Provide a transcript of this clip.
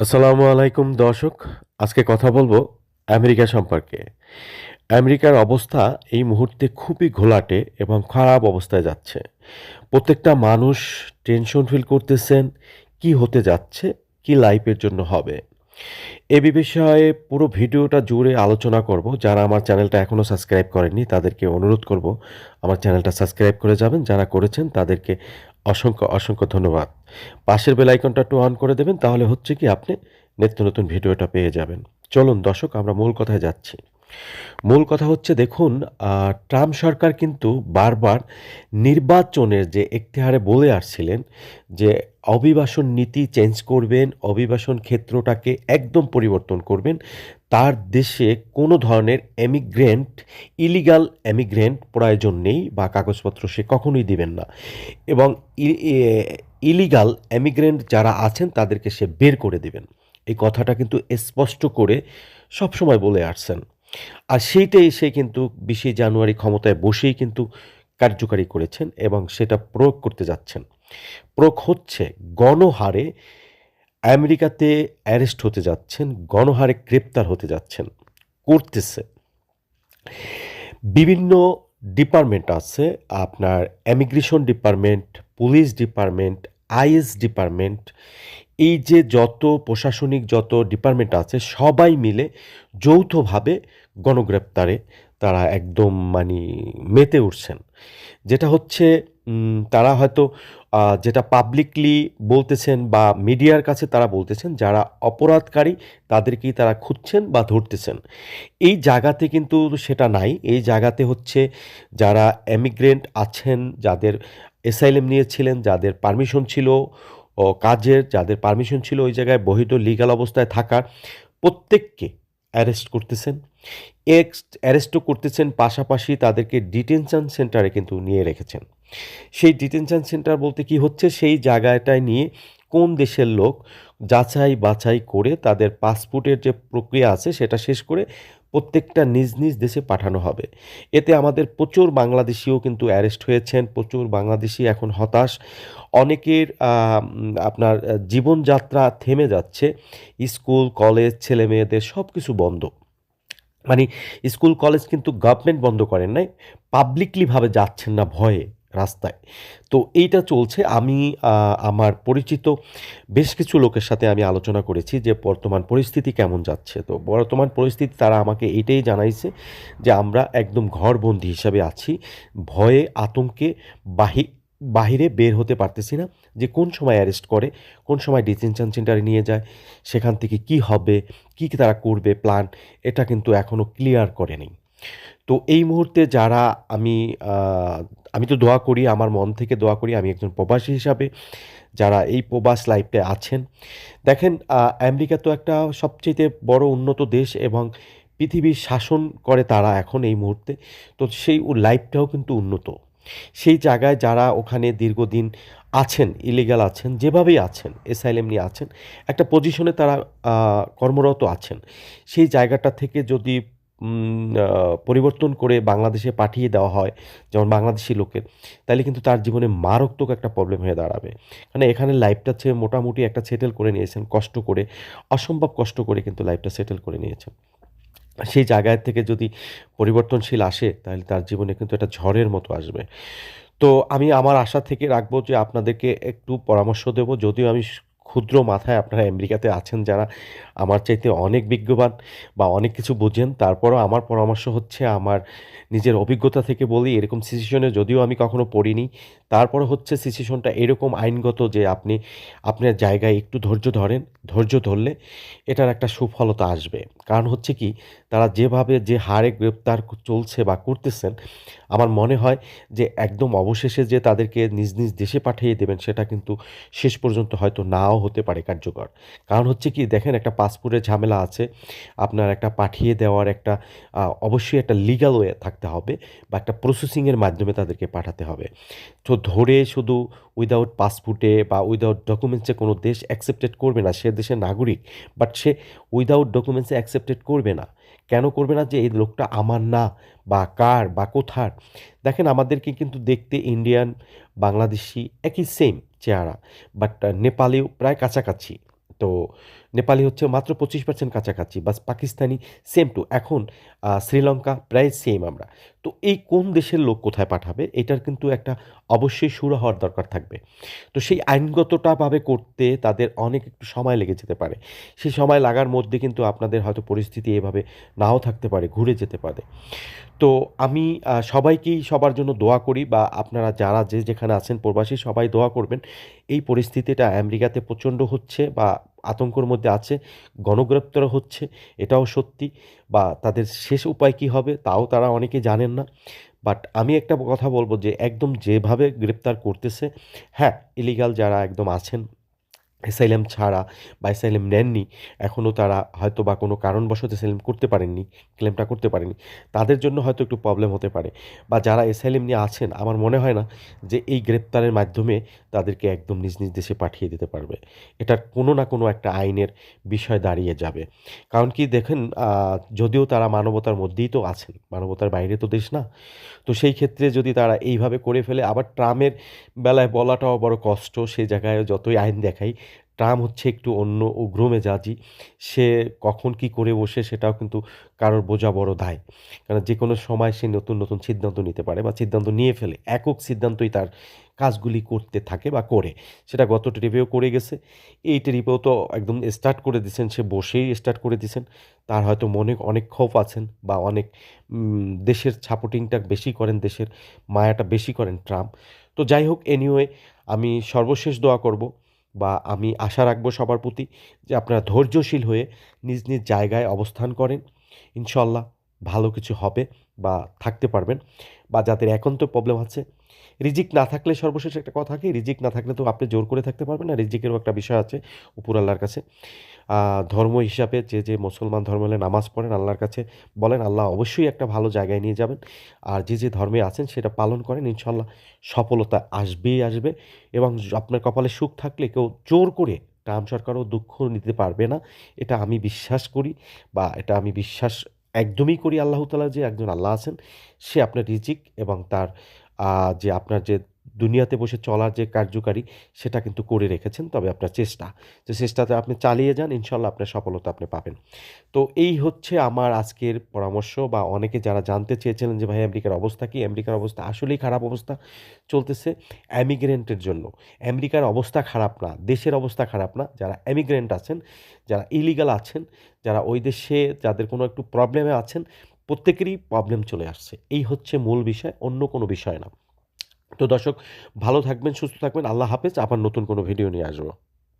আসসালামু আলাইকুম, দর্শক। আজকে কথা বলব আমেরিকা সম্পর্কে। আমেরিকার অবস্থা এই মুহূর্তে খুবই ঘোলাটে এবং খারাপ অবস্থায় যাচ্ছে। প্রত্যেকটা মানুষ টেনশন ফিল করতেছেন, কি হতে যাচ্ছে, কি লাইফের জন্য হবে। এ বিষয়ে পুরো ভিডিওটা জুড়ে আলোচনা করব। যারা আমার চ্যানেলটা এখনও সাবস্ক্রাইব করেননি, তাদেরকে অনুরোধ করব, আমার চ্যানেলটা সাবস্ক্রাইব করে যাবেন। যারা করেছেন, তাদেরকে অসংখ্য অসংখ্য ধন্যবাদ। পাশের বেল আইকনটা টু অন করে দেবেন, তাহলে হচ্ছে কি আপনি নিত্য নতুন ভিডিওটা পেয়ে যাবেন। চলুন দর্শক, আমরা মূল কথায় যাচ্ছি। মূল কথা হচ্ছে, দেখুন ট্রাম্প সরকার কিন্তু বারবার নির্বাচনের যে একটিহারে বলে আসছিলেন যে অভিবাসন নীতি চেঞ্জ করবেন, অভিবাসন ক্ষেত্রটাকে একদম পরিবর্তন করবেন, তার দেশে কোনো ধরনের এমিগ্রেন্ট, ইলিগাল এমিগ্রেন্ট প্রয়োজন নেই বা কাগজপত্র সে কখনোই দিবেন না। এবং ইলিগাল এমিগ্রেন্ট যারা আছেন, তাদেরকে সে বের করে দিবেন। এই কথাটা কিন্তু স্পষ্ট করে সবসময় বলে আসছেন। আর সেইটাই সে কিন্তু বিশে জানুয়ারি ক্ষমতায় বসেই কিন্তু কার্যকারী করেছেন এবং সেটা প্রয়োগ করতে যাচ্ছেন। প্রয়োগ হচ্ছে, গণহারে আমেরিকাতে অ্যারেস্ট হতে যাচ্ছেন, গণহারে গ্রেপ্তার হতে যাচ্ছেন, করতেছে। বিভিন্ন ডিপার্টমেন্ট আছে, আপনার emigration department, police department, IS department এই যে যত প্রশাসনিক যত ডিপার্টমেন্ট আছে, সবাই মিলে যৌথভাবে গণগ্রেপ্তারে তারা একদম মানে মেতে উঠছেন। যেটা হচ্ছে তারা হয়তো যেটা পাবলিকলি বলতেছেন বা মিডিয়ার কাছে তারা বলতেছেন, যারা অপরাধকারী তাদেরকেই তারা খুঁজছেন বা ধরতেছেন। এই জায়গাতে কিন্তু সেটা নাই। এই জায়গাতে হচ্ছে যারা এমিগ্রেন্ট আছেন, যাদের এসাইলেম নিয়েছিলেন, যাদের পারমিশন ছিল ও কাজের যাদের পারমিশন ছিল ওই জায়গায় বহিত লিগাল অবস্থায় থাকার প্রত্যেককে অ্যারেস্ট করতেছেন। অ্যারেস্টও করতেছেন, পাশাপাশি তাদেরকে ডিটেনশন সেন্টারে কিন্তু নিয়ে রেখেছেন। সেই ডিটেনশন সেন্টার বলতে কি হচ্ছে? সেই জায়গাটায় নিয়ে কোন দেশের লোক যাচাই বাছাই করে তাদের পাসপোর্টের যে প্রক্রিয়া আছে সেটা শেষ করে প্রত্যেকটা নিজ নিজ দেশে পাঠানো হবে। এতে আমাদের প্রচুর বাংলাদেশিও কিন্তু অ্যারেস্ট হয়েছেন, প্রচুর বাংলাদেশি এখন হতাশ। অনেকের আপনার, জীবনযাত্রা থেমে যাচ্ছে। স্কুল, কলেজ ছেলে মেয়েদের সব কিছু বন্ধ। মানে স্কুল, কলেজ কিন্তু গভর্নমেন্ট বন্ধ করেন নাই পাবলিকলিভাবে যাচ্ছেন না ভয়ে। রাস্তায়। তো এইটা চলছে। আমি আমার পরিচিত বেশ কিছু লোকের সাথে আমি আলোচনা করেছি যে বর্তমান পরিস্থিতি কেমন যাচ্ছে। তো বর্তমান পরিস্থিতি তারা আমাকে এইটাই জানাইছে যে আমরা একদম ঘরবন্দি হিসাবে আছি। ভয়ে, আতঙ্কে বাহি, বাহিরে বের হতে পারতেছি না যে কোন সময় অ্যারেস্ট করে, কোন সময় ডিটেনশন সেন্টারে নিয়ে যায়, সেখান থেকে কি হবে, কি কি তারা করবে, প্ল্যান, এটা কিন্তু এখনও ক্লিয়ার করেনি। তো এই মুহূর্তে যারা আমি আমি তো দোয়া করি, আমার মন থেকে দোয়া করি, আমি একজন প্রবাসী হিসাবে যারা এই প্রবাস লাইফে আছেন। দেখেন আমেরিকা তো একটা সবচেয়ে বড় উন্নত দেশ এবং পৃথিবীর শাসন করে তারা এখন এই মুহূর্তে। তো সেই লাইফটাও কিন্তু উন্নত। সেই জায়গায় যারা ওখানে দীর্ঘদিন আছেন ইলিগাল আছেন, যেভাবেই আছেন এসাইলেম নিয়ে আছেন, একটা পজিশনে তারা কর্মরত আছেন। সেই জায়গাটা থেকে যদি পরিবর্তন করে বাংলাদেশে পাঠিয়ে দেওয়া হয় যেমন বাংলাদেশি লোকের তাহলে কিন্তু তার জীবনে মারাত্মক একটা প্রবলেম হয়ে দাঁড়াবে। মানে এখানে লাইফটা হচ্ছে মোটামুটি একটা সেটেল করে নিয়েছেন, কষ্ট করে, অসম্ভব কষ্ট করে কিন্তু লাইফটা সেটেল করে নিয়েছেন। সেই জায়গায় থেকে যদি পরিবর্তনশীল আসে তাহলে তার জীবনে কিন্তু একটা ঝড়ের মতো আসবে। তো আমি আমার আশা থেকে রাখব যে আপনাদেরকে একটু পরামর্শ দেব, যদিও আমি স- ক্ষুদ্র মাথায় আপনারা আমেরিকাতে আছেন যারা আমার চাইতে অনেক বিজ্ঞবান বা অনেক কিছু বোঝেন, তারপরও আমার পরামর্শ হচ্ছে আমার নিজের অভিজ্ঞতা থেকে বলি, এরকম সিচুয়েশনে যদিও আমি কখনো পড়িনি তারপরে হচ্ছে সিচুয়েশনটা এরকম আইনগত যে আপনি, আপনার জায়গায় একটু ধৈর্য ধরেন, ধৈর্য ধরলে এটার একটা সুফলতা আসবে। কারণ হচ্ছে কি, তারা যেভাবে যে হারে গ্রেপ্তার চলছে বা করতেছেন, আমার মনে হয় যে একদম অবশেষে যে তাদেরকে নিজ নিজ দেশে পাঠিয়ে দেবেন, সেটা কিন্তু শেষ পর্যন্ত হয়তো নাও হতে পারে কার্যকর। কারণ হচ্ছে কি, দেখেন একটা পাসপোর্টের ঝামেলা আছে, আপনার একটা পাঠিয়ে দেওয়ার একটা অবশ্যই একটা লিগাল ওয়ে থাকতে হবে বা একটা প্রসেসিংয়ের মাধ্যমে তাদেরকে পাঠাতে হবে। তো ধরে শুধু উইদাউট পাসপোর্টে বা উইদাউট ডকুমেন্টসে কোনো দেশ অ্যাকসেপ্টেড করবে না, সে দেশের নাগরিক বাট সে উইদাউট ডকুমেন্টসে অ্যাকসেপ্টেড করবে না। কেন করবে না যে এই লোকটা আমার না বা কার বা কোথার? দেখেন আমাদেরকে কিন্তু দেখতে ইন্ডিয়ান বাংলাদেশি একই সেম চেহারা। বাট নেপালেও প্রায় কাছাকাছি। তো নেপালি হচ্ছে মাত্র পঁচিশ পার্সেন্ট কাছাকাছি বাস পাকিস্তানি সেম টু এখন শ্রীলঙ্কা প্রায় সেম আমরা। তো এই কোন দেশের লোক কোথায় পাঠাবে, এটার কিন্তু একটা অবশ্যই সুরা হওয়ার দরকার থাকবে। তো সেই আইনগতটাভাবে করতে তাদের অনেক একটু সময় লেগে যেতে পারে। সেই সময় লাগার মধ্যে কিন্তু আপনাদের হয়তো পরিস্থিতি এভাবে নাও থাকতে পারে, ঘুরে যেতে পারে। তো আমি সবাইকেই সবার জন্য দোয়া করি বা আপনারা যারা যে যেখানে আছেন প্রবাসী সবাই দোয়া করবেন। এই পরিস্থিতিটা আমেরিকাতে প্রচণ্ড হচ্ছে বা আতঙ্কর মধ্যে আছে গণগ্রেপ্তার হচ্ছে, এটাও সত্যি বা তাদের শেষ উপায় কী হবে তাও তারা অনেকে জানেন না। বাট আমি একটা কথা বলব যে একদম যেভাবে গ্রেপ্তার করতেছে হ্যাঁ ইলিগাল যারা একদম আছেন এসাইলেম ছাড়া বা এসাইলেম নেননি, এখনও তারা হয়তো বা কোনো কারণবশত এসাইলেম করতে পারেননি, ক্লেমটা করতে পারেনি তাদের জন্য হয়তো একটু প্রবলেম হতে পারে। বা যারা এসাইলেম নিয়ে আছেন, আমার মনে হয় না যে এই গ্রেপ্তারের মাধ্যমে তাদেরকে একদম নিজ নিজ দেশে পাঠিয়ে দিতে পারবে। এটার কোনো না কোনো একটা আইনের বিষয় দাঁড়িয়ে যাবে। কারণ কি দেখেন যদিও তারা মানবতার মধ্যেই তো আছেন, মানবতার বাইরে তো দেশ না, তো সেই ক্ষেত্রে যদি তারা এইভাবে করে ফেলে, আবার ট্রামের বেলায় বলাটাও বড় কষ্ট সেই জায়গায় যতই আইন দেখাই ট্রাম হচ্ছে একটু অন্য উগ্র মেজাজি সে কখন কি করে বসে সেটাও কিন্তু কারোর বোঝা বড় দায়। কারণ যে কোনো সময় সে নতুন নতুন সিদ্ধান্ত নিতে পারে বা সিদ্ধান্ত নিয়ে ফেলে। একক সিদ্ধান্তই তার কাজগুলি করতে থাকে বা করে। সেটা গত ট্রিপেও করে গেছে। এই ট্রিপেও তো একদম স্টার্ট করে দিয়েছেন। সে বসেই স্টার্ট করে দিয়েছেন। তার হয়তো মনে অনেক ক্ষোভ আছেন বা অনেক দেশের সাপোর্টিংটা বেশি করেন, দেশের মায়াটা বেশি করেন ট্রাম্প। তো যাই হোক এনিওয়ে আমি সর্বশেষ দোয়া করব। বা আমি আশা রাখব সবার প্রতি যে আপনারা ধৈর্যশীল হয়ে নিজ নিজ জায়গায় অবস্থান করেন। ইনশাল্লাহ ভালো কিছু হবে বা থাকতে পারবেন। বা যাদের একান্ত প্রবলেম আছে, রিজিক না থাকলে সর্বশেষ একটা কথা কি? রিজিক না থাকলে তো আপনি জোর করে থাকতে পারবেন না। রিজিকেরও একটা বিষয় আছে উপর আল্লাহর কাছে। ধর্ম হিসাবে যে যে মুসলমান ধর্ম হলে নামাজ পড়েন, আল্লাহর কাছে বলেন, আল্লাহ অবশ্যই একটা ভালো জায়গায় নিয়ে যাবেন। আর যে যে ধর্মে আছেন, সেটা পালন করেন ইনশাল্লাহ সফলতা আসবেই আসবে। এবং আপনার কপালে সুখ থাকলে কেউ জোর করে ট্রাম্প সরকারও দুঃখ নিতে পারবে না। এটা আমি বিশ্বাস করি বা এটা আমি বিশ্বাস একদমই করি আল্লাহ তালা যে একজন আল্লাহ আছেন। সে আপনার রিজিক এবং তার যে আপনার যে দুনিয়াতে বসে চলার যে কার্যকারী, সেটা কিন্তু করে রেখেছেন, তবে আপনার চেষ্টা। যে চেষ্টাতে আপনি চালিয়ে যান, ইনশাল্লাহ আপনার সফলতা আপনি পাবেন। তো এই হচ্ছে আমার আজকের পরামর্শ বা অনেকে যারা জানতে চেয়েছিলেন যে, ভাই, আমেরিকার অবস্থা কি? আমেরিকার অবস্থা আসলেই খারাপ অবস্থা চলতেছে? অ্যামিগ্রেন্টের জন্য। আমেরিকার অবস্থা খারাপ না, দেশের অবস্থা খারাপ না। যারা অ্যামিগ্রেন্ট আছেন, যারা ইলিগাল আছেন, যারা ওই দেশে যাদের কোনো একটু প্রবলেমে আছেন, প্রত্যেকেরই প্রবলেম চলে আসছে। এই হচ্ছে মূল বিষয়, অন্য কোনো বিষয় না। তো দর্শক ভালো থাকবেন সুস্থ থাকবেন। আল্লাহ হাফেজ আবার নতুন কোনো ভিডিও নিয়ে আসব।